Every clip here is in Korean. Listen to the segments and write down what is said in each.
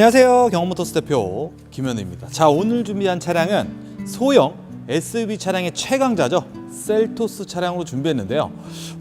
안녕하세요. 경험모터스 대표 김현우입니다. 자, 오늘 준비한 차량은 소형 SUV 차량의 최강자죠. 셀토스 차량으로 준비했는데요.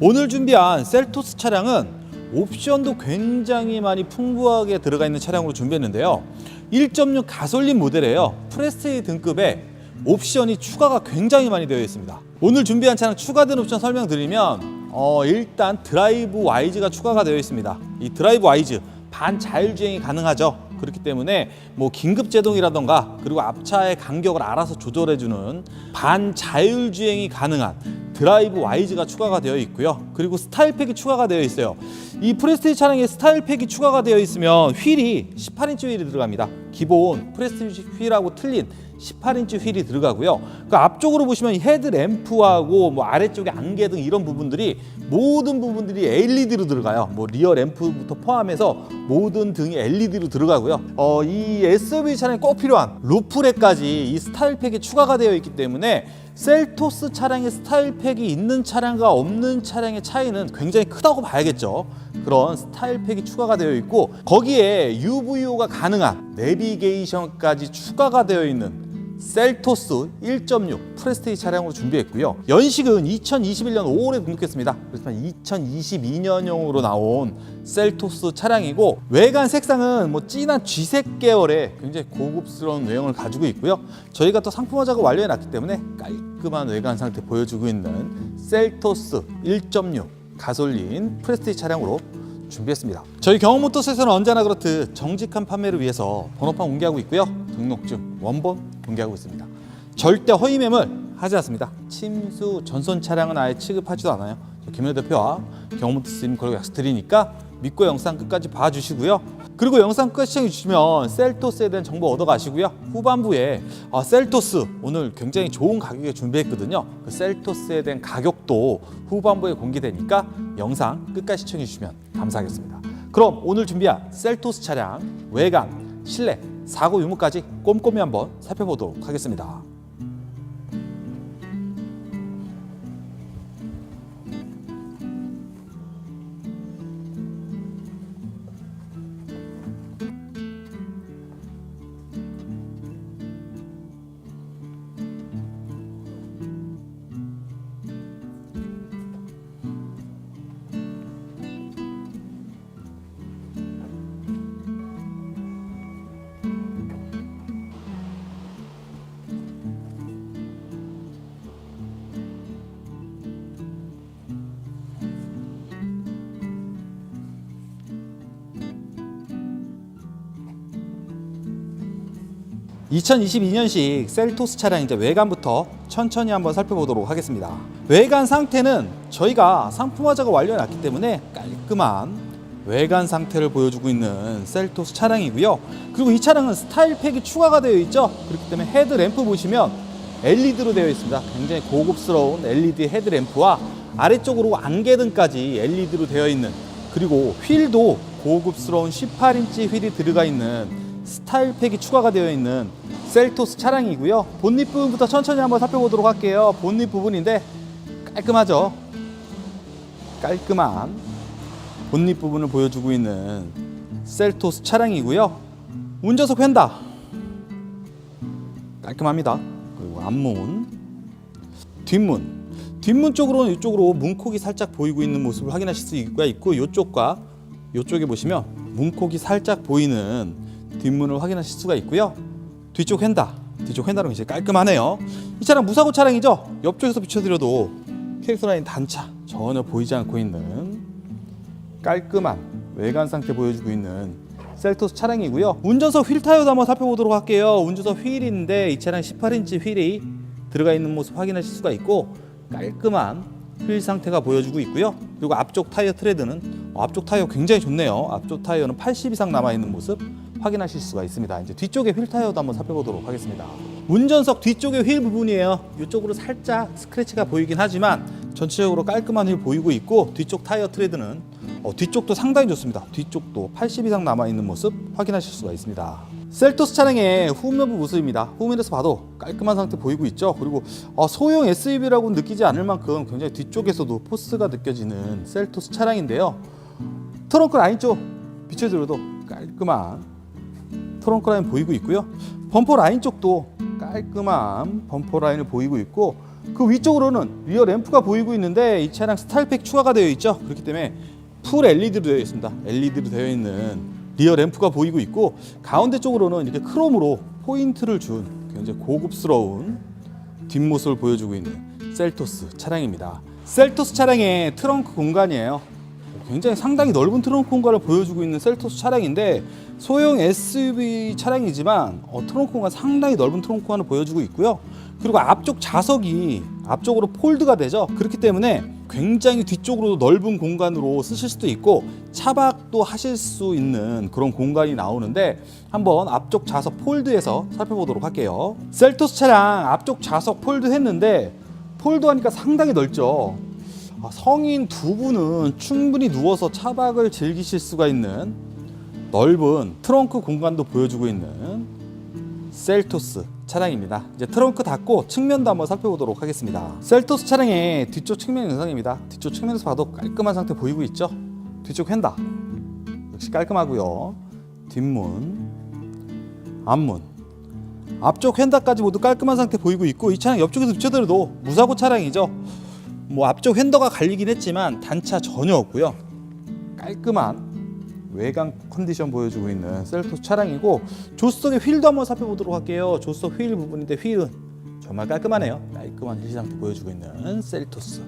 오늘 준비한 셀토스 차량은 옵션도 굉장히 많이 풍부하게 들어가 있는 차량으로 준비했는데요. 1.6 가솔린 모델이에요. 프레스티 등급에 옵션이 추가가 굉장히 많이 되어 있습니다. 오늘 준비한 차량 추가된 옵션 설명드리면 어, 일단 드라이브 와이즈가 추가가 되어 있습니다. 이 드라이브 와이즈 반자율주행이 가능하죠. 그렇기 때문에 뭐 긴급 제동이라던가 그리고 앞차의 간격을 알아서 조절해 주는 반자율 주행이 가능한 드라이브 와이즈가 추가가 되어 있고요. 그리고 스타일팩이 추가가 되어 있어요. 이 프레스티지 차량에 스타일팩이 추가가 되어 있으면 휠이 18인치 휠이 들어갑니다. 기본 프레스티지 휠하고 틀린 18인치 휠이 들어가고요. 그 앞쪽으로 보시면 이 헤드 램프하고 뭐 아래쪽에 안개 등 이런 부분들이 모든 부분들이 LED로 들어가요. 뭐 리어 램프부터 포함해서 모든 등이 LED로 들어가고요. 어, 이 SUV 차량에 꼭 필요한 루프렉까지 이 스타일팩이 추가가 되어 있기 때문에 셀토스 차량의 스타일팩이 있는 차량과 없는 차량의 차이는 굉장히 크다고 봐야겠죠. 그런 스타일팩이 추가가 되어 있고 거기에 UVO가 가능한 내비게이션까지 추가가 되어 있는 셀토스 1.6 프레스테이지 차량으로 준비했고요. 연식은 2021년 5월에 등록했습니다. 그렇지만 2022년형으로 나온 셀토스 차량이고 외관 색상은 뭐 진한 쥐색 계열의 굉장히 고급스러운 외형을 가지고 있고요. 저희가 또 상품화 작업 완료해 놨기 때문에 깔끔한 외관 상태 보여주고 있는 셀토스 1.6 가솔린 프레스테이지 차량으로 준비했습니다. 저희 경험모터스에서는 언제나 그렇듯 정직한 판매를 위해서 번호판 공개하고 있고요. 등록증, 원본 공개하고 있습니다. 절대 허위 매물 하지 않습니다. 침수, 전손 차량은 아예 취급하지도 않아요. 저 김현 대표와 경험모터스님 그리고 약속드리니까 믿고 영상 끝까지 봐주시고요. 그리고 영상 끝까지 시청해 주시면 셀토스에 대한 정보 얻어가시고요. 후반부에 아, 셀토스 오늘 굉장히 좋은 가격에 준비했거든요. 그 셀토스에 대한 가격도 후반부에 공개되니까 영상 끝까지 시청해 주시면 감사하겠습니다. 그럼 오늘 준비한 셀토스 차량 외관, 실내, 사고 유무까지 꼼꼼히 한번 살펴보도록 하겠습니다. (2022년식) 셀토스 차량 이제 외관부터 천천히 한번 살펴보도록 하겠습니다. 외관 상태는 저희가 상품화 작업 완료해놨기 때문에 깔끔한 외관 상태를 보여주고 있는 셀토스 차량이고요. 그리고 이 차량은 스타일팩이 추가가 되어 있죠? 그렇기 때문에 헤드램프 보시면 LED로 되어 있습니다. 굉장히 고급스러운 LED 헤드램프와 아래쪽으로 안개등까지 LED로 되어 있는 그리고 휠도 고급스러운 18인치 휠이 들어가 있는 스타일팩이 추가가 되어 있는 셀토스 차량이고요. 본닛 부분부터 천천히 한번 살펴보도록 할게요. 본닛 부분인데 깔끔하죠. 깔끔한 본닛 부분을 보여주고 있는 셀토스 차량이고요. 운전석 휀다 깔끔합니다. 그리고 앞문, 뒷문, 뒷문 쪽으로는 이쪽으로 문콕이 살짝 보이고 있는 모습을 확인하실 수가 있고 이쪽과 이쪽에 보시면 문콕이 살짝 보이는 뒷문을 확인하실 수가 있고요. 뒤쪽 휀다, 뒤쪽 휀다는 굉장히 깔끔하네요. 이 차량 무사고 차량이죠. 옆쪽에서 비춰드려도 캐릭터 라인 단차 전혀 보이지 않고 있는 깔끔한 외관 상태 보여주고 있는 셀토스 차량이고요. 운전석 휠 타이어도 한번 살펴보도록 할게요. 운전석 휠인데 이 차량 18인치 휠이 들어가 있는 모습 확인하실 수가 있고 깔끔한 휠 상태가 보여주고 있고요. 그리고 앞쪽 타이어 트레드는 어, 앞쪽 타이어 굉장히 좋네요. 앞쪽 타이어는 80 이상 남아 있는 모습 확인하실 수가 있습니다. 이제 뒤쪽에 휠 타이어도 한번 살펴보도록 하겠습니다. 운전석 뒤쪽의 휠 부분이에요. 이쪽으로 살짝 스크래치가 보이긴 하지만 전체적으로 깔끔한 휠 보이고 있고 뒤쪽 타이어 트레드는 어, 뒤쪽도 상당히 좋습니다. 뒤쪽도 80 이상 남아 있는 모습 확인하실 수가 있습니다. 셀토스 차량의 후면부 모습입니다. 후면에서 봐도 깔끔한 상태 보이고 있죠. 그리고 어, 소형 SUV라고 느끼지 않을 만큼 굉장히 뒤쪽에서도 포스가 느껴지는 셀토스 차량인데요. 트렁크 라인 쪽 비춰드려도 깔끔한 트렁크 라인 보이고 있고요. 범퍼 라인 쪽도 깔끔한 범퍼 라인을 보이고 있고 그 위쪽으로는 리어 램프가 보이고 있는데 이 차량 스타일팩 추가가 되어 있죠. 그렇기 때문에 풀 LED로 되어 있습니다. LED로 되어 있는 리어 램프가 보이고 있고 가운데 쪽으로는 이렇게 크롬으로 포인트를 준 굉장히 고급스러운 뒷모습을 보여주고 있는 셀토스 차량입니다. 셀토스 차량의 트렁크 공간이에요. 굉장히 상당히 넓은 트렁크 공간을 보여주고 있는 셀토스 차량인데 소형 SUV 차량이지만 어, 트렁크 공간 상당히 넓은 트렁크 공간을 보여주고 있고요. 그리고 앞쪽 좌석이 앞쪽으로 폴드가 되죠. 그렇기 때문에 굉장히 뒤쪽으로 넓은 공간으로 쓰실 수도 있고 차박도 하실 수 있는 그런 공간이 나오는데 한번 앞쪽 좌석 폴드에서 살펴보도록 할게요. 셀토스 차량 앞쪽 좌석 폴드 했는데 폴드하니까 상당히 넓죠. 아, 성인 두 분은 충분히 누워서 차박을 즐기실 수가 있는 넓은 트렁크 공간도 보여주고 있는 셀토스 차량입니다. 이제 트렁크 닫고 측면도 한번 살펴보도록 하겠습니다. 셀토스 차량의 뒤쪽 측면 영상입니다. 뒤쪽 측면에서 봐도 깔끔한 상태 보이고 있죠? 뒤쪽 휀다 역시 깔끔하고요. 뒷문, 앞문, 앞쪽 휀다까지 모두 깔끔한 상태 보이고 있고 이 차량 옆쪽에서 비춰들어도 무사고 차량이죠. 뭐 앞쪽 휀더가 갈리긴 했지만 단차 전혀 없고요. 깔끔한 외관 컨디션 보여주고 있는 셀토스 차량이고 조수석의 휠도 한번 살펴보도록 할게요. 조수석 휠 부분인데 휠은 정말 깔끔하네요. 깔끔한 휠 상태 보여주고 있는 셀토스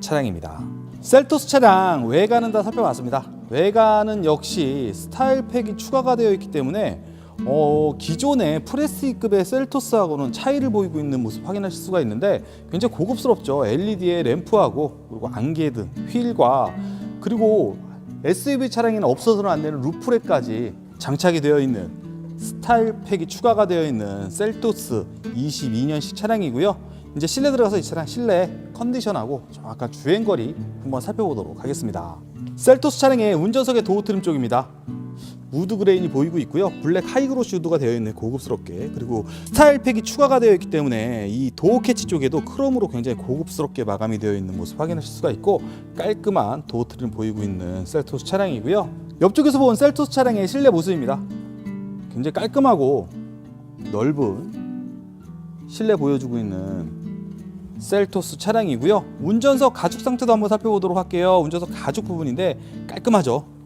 차량입니다. 셀토스 차량 외관은 다 살펴봤습니다. 외관은 역시 스타일팩이 추가가 되어 있기 때문에 어, 기존의 프레스급의 셀토스하고는 차이를 보이고 있는 모습 확인하실 수가 있는데 굉장히 고급스럽죠. LED의 램프하고 그리고 안개 등, 휠과 그리고 SUV 차량에는 없어서는 안 되는 루프렉까지 장착이 되어 있는 스타일팩이 추가가 되어 있는 셀토스 22년식 차량이고요. 이제 실내 들어가서 이 차량 실내 컨디션하고 정확한 주행거리 한번 살펴보도록 하겠습니다. 셀토스 차량의 운전석의 도어 트림 쪽입니다. 우드 그레인이 보이고 있고요. 블랙 하이그로시 우드가 되어 있는 고급스럽게 그리고 스타일팩이 추가가 되어 있기 때문에 이 도어 캐치 쪽에도 크롬으로 굉장히 고급스럽게 마감이 되어 있는 모습 확인하실 수가 있고 깔끔한 도어 트림 보이고 있는 셀토스 차량이고요. 옆쪽에서 본 셀토스 차량의 실내 모습입니다. 굉장히 깔끔하고 넓은 실내 보여주고 있는 셀토스 차량이고요. 운전석 가죽 상태도 한번 살펴보도록 할게요. 운전석 가죽 부분인데 깔끔하죠.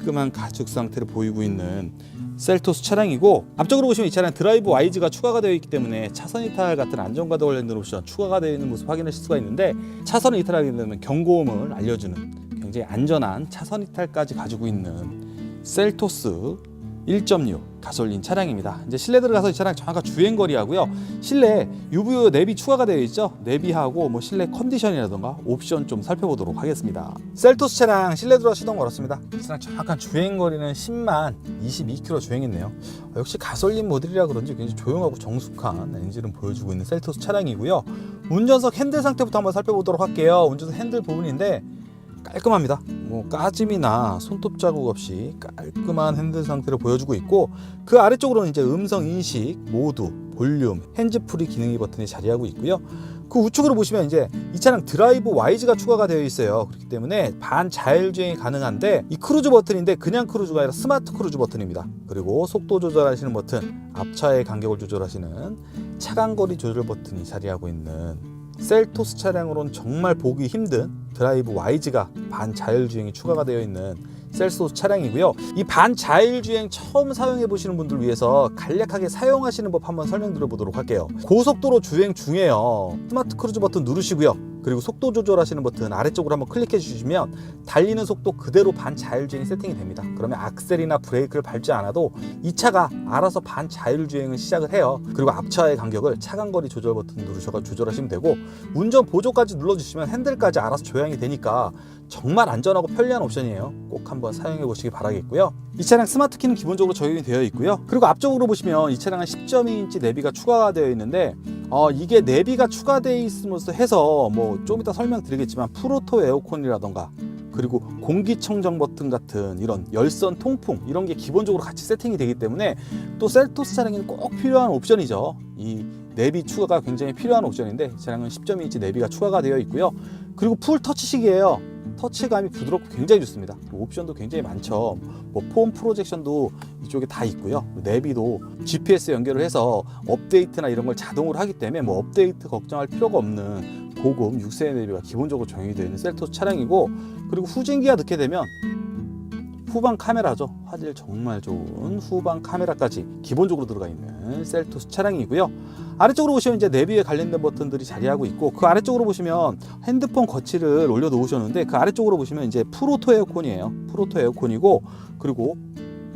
깔끔한 가죽 상태를 보이고 있는 셀토스 차량이고 앞쪽으로 보시면 이 차량 드라이브 와이즈가 추가가 되어 있기 때문에 차선 이탈 같은 안전과도 관련된 옵션 추가가 되어 있는 모습 확인하실 수가 있는데 차선 이탈하게 되면 경고음을 알려주는 굉장히 안전한 차선 이탈까지 가지고 있는 셀토스 1.6 가솔린 차량입니다. 이제 실내 들어가서 이 차량 정확한 주행 거리하고요. 실내 UV 내비 추가가 되어 있죠. 내비하고 뭐 실내 컨디션이라던가 옵션 좀 살펴보도록 하겠습니다. 셀토스 차량 실내 들어 시동 걸었습니다. 이 차량 정확한 주행 거리는 10만 22km 주행했네요. 어, 역시 가솔린 모델이라 그런지 굉장히 조용하고 정숙한 엔진을 보여주고 있는 셀토스 차량이고요. 운전석 핸들 상태부터 한번 살펴보도록 할게요. 운전석 핸들 부분인데 깔끔합니다. 뭐 까짐이나 손톱 자국 없이 깔끔한 핸들 상태를 보여주고 있고 그 아래쪽으로는 이제 음성 인식, 모두, 볼륨, 핸즈프리 기능이 버튼이 자리하고 있고요. 그 우측으로 보시면 이제 이 차량 드라이브 와이즈가 추가가 되어 있어요. 그렇기 때문에 반 자율 주행이 가능한데 이 크루즈 버튼인데 그냥 크루즈가 아니라 스마트 크루즈 버튼입니다. 그리고 속도 조절하시는 버튼, 앞차의 간격을 조절하시는 차간거리 조절 버튼이 자리하고 있는 셀토스 차량으로는 정말 보기 힘든 드라이브 와이즈가 반자율주행이 추가가 되어 있는 셀토스 차량이고요. 이 반자율주행 처음 사용해 보시는 분들 위해서 간략하게 사용하시는 법 한번 설명드려 보도록 할게요. 고속도로 주행 중에요. 스마트 크루즈 버튼 누르시고요. 그리고 속도 조절하시는 버튼 아래쪽으로 한번 클릭해 주시면 달리는 속도 그대로 반자율주행이 세팅이 됩니다. 그러면 악셀이나 브레이크를 밟지 않아도 이 차가 알아서 반자율주행을 시작을 해요. 그리고 앞차의 간격을 차간거리 조절 버튼 누르셔서 조절하시면 되고 운전 보조까지 눌러주시면 핸들까지 알아서 조향이 되니까 정말 안전하고 편리한 옵션이에요. 꼭 한번 사용해 보시기 바라겠고요. 이 차량 스마트 키는 기본적으로 적용이 되어 있고요. 그리고 앞쪽으로 보시면 이 차량은 10.2인치 내비가 추가가 되어 있는데 어, 이게 내비가 추가되어 있음으로써 해서 뭐 좀 이따 설명드리겠지만 프로토 에어컨이라던가 그리고 공기청정 버튼 같은 이런 열선 통풍 이런 게 기본적으로 같이 세팅이 되기 때문에 또 셀토스 차량에는 꼭 필요한 옵션이죠. 이 내비 추가가 굉장히 필요한 옵션인데 이 차량은 10.2인치 내비가 추가가 되어 있고요. 그리고 풀 터치식이에요. 터치감이 부드럽고 굉장히 좋습니다. 옵션도 굉장히 많죠. 뭐 폼 프로젝션도 이쪽에 다 있고요. 내비도 GPS 연결을 해서 업데이트나 이런 걸 자동으로 하기 때문에 뭐 업데이트 걱정할 필요가 없는 고급 6세대 내비가 기본적으로 적용이 되어 있는 셀토스 차량이고 그리고 후진기가 넣게 되면 후방 카메라죠. 화질 정말 좋은 후방 카메라까지 기본적으로 들어가 있는 셀토스 차량이고요. 아래쪽으로 보시면 이제 내비에 관련된 버튼들이 자리하고 있고 그 아래쪽으로 보시면 핸드폰 거치를 올려 놓으셨는데 그 아래쪽으로 보시면 이제 프로토 에어컨이에요. 프로토 에어컨이고 그리고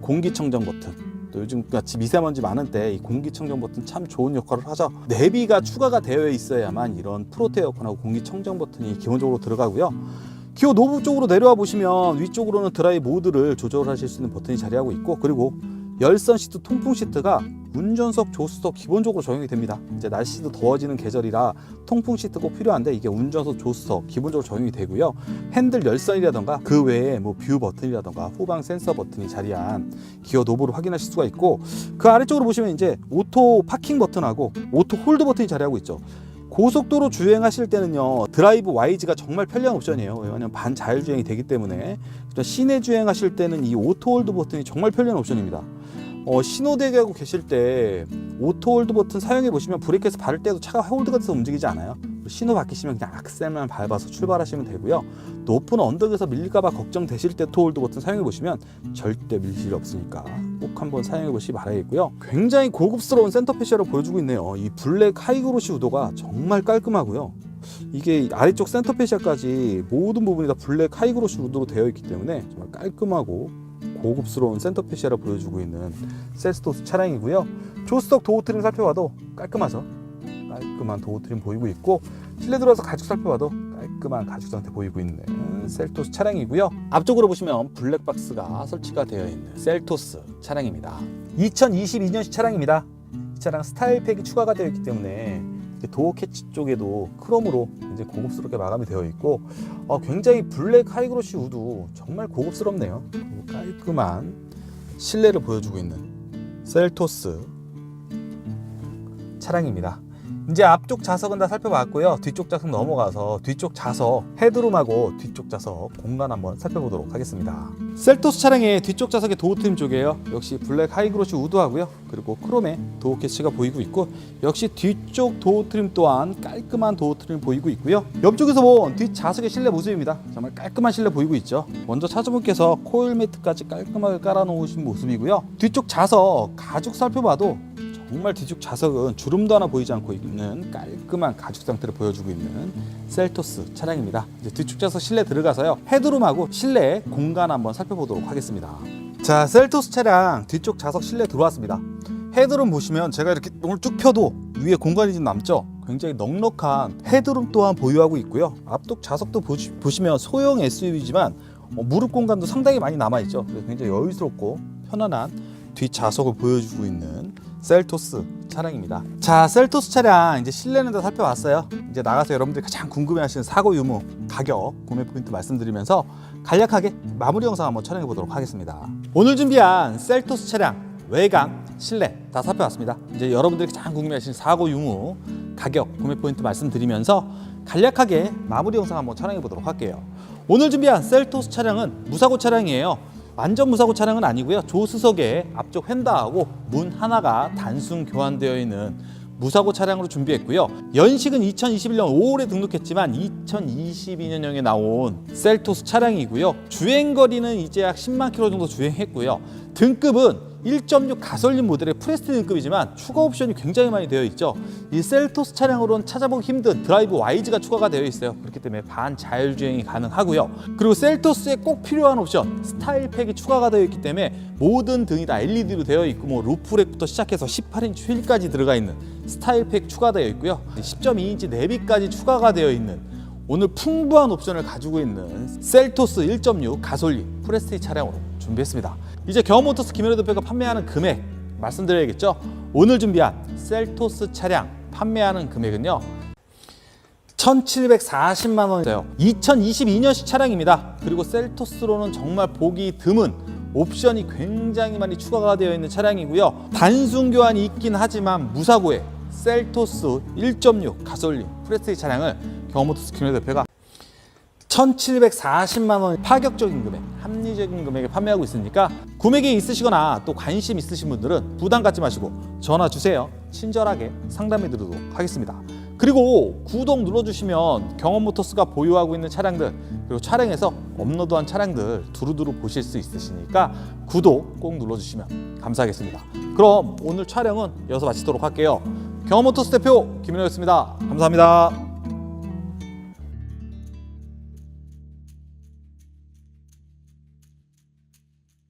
공기청정 버튼. 또 요즘 같이 미세먼지 많은 때 이 공기청정 버튼 참 좋은 역할을 하죠. 내비가 추가가 되어 있어야만 이런 프로토 에어컨하고 공기청정 버튼이 기본적으로 들어가고요. 기어 노브 쪽으로 내려와 보시면 위쪽으로는 드라이 모드를 조절하실 수 있는 버튼이 자리하고 있고 그리고 열선 시트 통풍 시트가 운전석 조수석 기본적으로 적용이 됩니다. 이제 날씨도 더워지는 계절이라 통풍 시트 꼭 필요한데 이게 운전석 조수석 기본적으로 적용이 되고요. 핸들 열선이라던가 그 외에 뭐 뷰 버튼이라던가 후방 센서 버튼이 자리한 기어 노브를 확인하실 수가 있고 그 아래쪽으로 보시면 이제 오토 파킹 버튼하고 오토 홀드 버튼이 자리하고 있죠. 고속도로 주행하실 때는요 드라이브 와이즈가 정말 편리한 옵션이에요 왜냐하면 반자율 주행이 되기 때문에 시내 주행하실 때는 이 오토 홀드 버튼이 정말 편리한 옵션입니다 어, 신호 대기하고 계실 때 오토 홀드 버튼 사용해 보시면 브레이크에서 밟을 때도 차가 홀드가 돼서 움직이지 않아요. 신호 바뀌시면 그냥 악셀만 밟아서 출발하시면 되고요. 높은 언덕에서 밀릴까봐 걱정되실 때 오토 홀드 버튼 사용해 보시면 절대 일 없으니까 꼭 한번 사용해 보시기 바라겠고요. 굉장히 고급스러운 센터페시아를 보여주고 있네요. 이 블랙 하이그로시 우도가 정말 깔끔하고요. 이게 아래쪽 센터페시아까지 모든 부분이 다 블랙 하이그로시 우드로 되어 있기 때문에 정말 깔끔하고 고급스러운 센터페시아를 보여주고 있는 셀스토스 차량이고요. 조수석 도어 트림 살펴봐도 깔끔하죠. 깔끔한 도어 트림 보이고 있고 실내 들어와서 가죽 살펴봐도 깔끔한 가죽 상태 보이고 있는 셀토스 차량이고요. 앞쪽으로 보시면 블랙박스가 설치가 되어 있는 셀토스 차량입니다. 2022년식 차량입니다. 이 차량 스타일 팩이 추가가 되어 있기 때문에 도어 캐치 쪽에도 크롬으로 이제 고급스럽게 마감이 되어 있고 어, 굉장히 블랙 하이그로시 우드 정말 고급스럽네요. 깔끔한 실내를 보여주고 있는 셀토스 차량입니다. 이제 앞쪽 좌석은 다 살펴봤고요. 뒤쪽 좌석 넘어가서 뒤쪽 좌석 헤드룸하고 뒤쪽 좌석 공간 한번 살펴보도록 하겠습니다. 셀토스 차량의 뒤쪽 좌석의 도어 트림 쪽이에요. 역시 블랙 하이그로시 우드하고요. 그리고 크롬의 도어 캐치가 보이고 있고 역시 뒤쪽 도어 트림 또한 깔끔한 도어 트림 보이고 있고요. 옆쪽에서 본 뒷 좌석의 실내 모습입니다. 정말 깔끔한 실내 보이고 있죠. 먼저 차주분께서 코일 매트까지 깔끔하게 깔아놓으신 모습이고요. 뒤쪽 좌석 가죽 살펴봐도 정말 뒤쪽 좌석은 주름도 하나 보이지 않고 있는 깔끔한 가죽 상태를 보여주고 있는 셀토스 차량입니다. 이제 뒤쪽 좌석 실내 들어가서요. 헤드룸하고 실내 공간 한번 살펴보도록 하겠습니다. 자, 셀토스 차량 뒤쪽 좌석 실내 들어왔습니다. 헤드룸 보시면 제가 이렇게 오늘 쭉 펴도 위에 공간이 좀 남죠? 굉장히 넉넉한 헤드룸 또한 보유하고 있고요. 앞쪽 좌석도 보시, 보시면 소형 SUV지만 어, 무릎 공간도 상당히 많이 남아있죠. 굉장히 여유스럽고 편안한 뒷 좌석을 보여주고 있는 셀토스 차량입니다. 자, 셀토스 차량 이제 실내는 다 살펴봤어요. 이제 나가서 여러분들이 가장 궁금해하시는 사고 유무, 가격, 구매 포인트 말씀드리면서 간략하게 마무리 영상 한번 촬영해 보도록 하겠습니다. 오늘 준비한 셀토스 차량 외관, 실내 다 살펴봤습니다. 이제 여러분들이 가장 궁금해하시는 사고 유무, 가격, 구매 포인트 말씀드리면서 간략하게 마무리 영상 한번 촬영해 보도록 할게요. 오늘 준비한 셀토스 차량은 무사고 차량이에요. 완전 무사고 차량은 아니고요. 조수석에 앞쪽 휀다하고 문 하나가 단순 교환되어 있는 무사고 차량으로 준비했고요. 연식은 2021년 5월에 등록했지만 2022년형에 나온 셀토스 차량이고요. 주행 거리는 이제 약 10만 킬로 정도 주행했고요. 등급은 1.6 가솔린 모델의 프레스티 등급이지만 추가 옵션이 굉장히 많이 되어 있죠. 이 셀토스 차량으로는 찾아보기 힘든 드라이브 와이즈가 추가가 되어 있어요. 그렇기 때문에 반 자율 주행이 가능하고요. 그리고 셀토스에 꼭 필요한 옵션 스타일 팩이 추가가 되어 있기 때문에 모든 등이 다 LED로 되어 있고 뭐 루프렉부터 시작해서 18인치 휠까지 들어가 있는 스타일 팩 추가되어 있고요. 10.2인치 내비까지 추가가 되어 있는 오늘 풍부한 옵션을 가지고 있는 셀토스 1.6 가솔린 프레스티 차량으로 준비했습니다. 이제 경험모터스 김현우 대표가 판매하는 금액 말씀드려야겠죠? 오늘 준비한 셀토스 차량 판매하는 금액은요. 1,740만 원이에요. 2022년식 차량입니다. 그리고 셀토스로는 정말 보기 드문 옵션이 굉장히 많이 추가가 되어 있는 차량이고요. 단순 교환이 있긴 하지만 무사고에 셀토스 1.6 가솔린 프레스티 차량을 경험모터스 김현우 대표가 1740만 원 파격적인 금액, 합리적인 금액에 판매하고 있으니까 구매기 있으시거나 또 관심 있으신 분들은 부담 갖지 마시고 전화 주세요. 친절하게 상담해 드리도록 하겠습니다. 그리고 구독 눌러주시면 경험모터스가 보유하고 있는 차량들 그리고 차량에서 업로드한 차량들 두루두루 보실 수 있으시니까 구독 꼭 눌러주시면 감사하겠습니다. 그럼 오늘 촬영은 여기서 마치도록 할게요. 경험모터스 대표 김인호였습니다. 감사합니다.